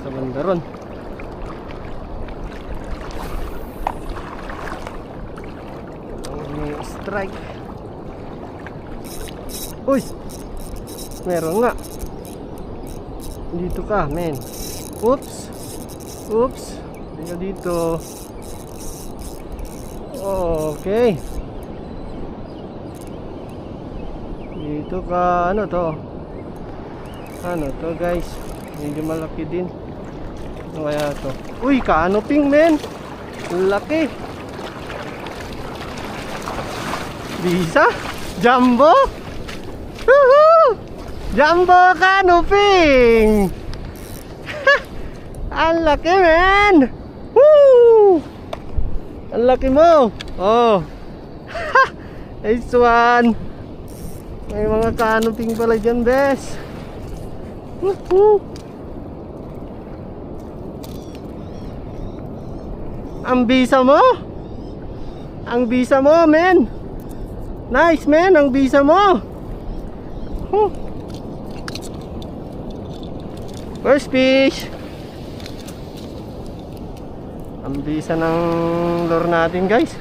sa banda ron. Strike. Uy! Meron nga. Dito ka, men. Oops. Oops. Tingnan dito. Okay. Dito ka, ano to? Ano to guys? Medyo malaki din. Ano kaya to? Uy, canoping men! Laki! Bisa? Jumbo? Woohoo! Jumbo canoping! Ang laki men! Woo! Ang laki mo! Oh! nice one! May mga canoping pala dyan, bes! Woohoo! Ang bisa mo? Ang bisa mo, men! Nice, men! Ang bisa mo! Huh. First fish! Ang bisa ng lure natin, guys.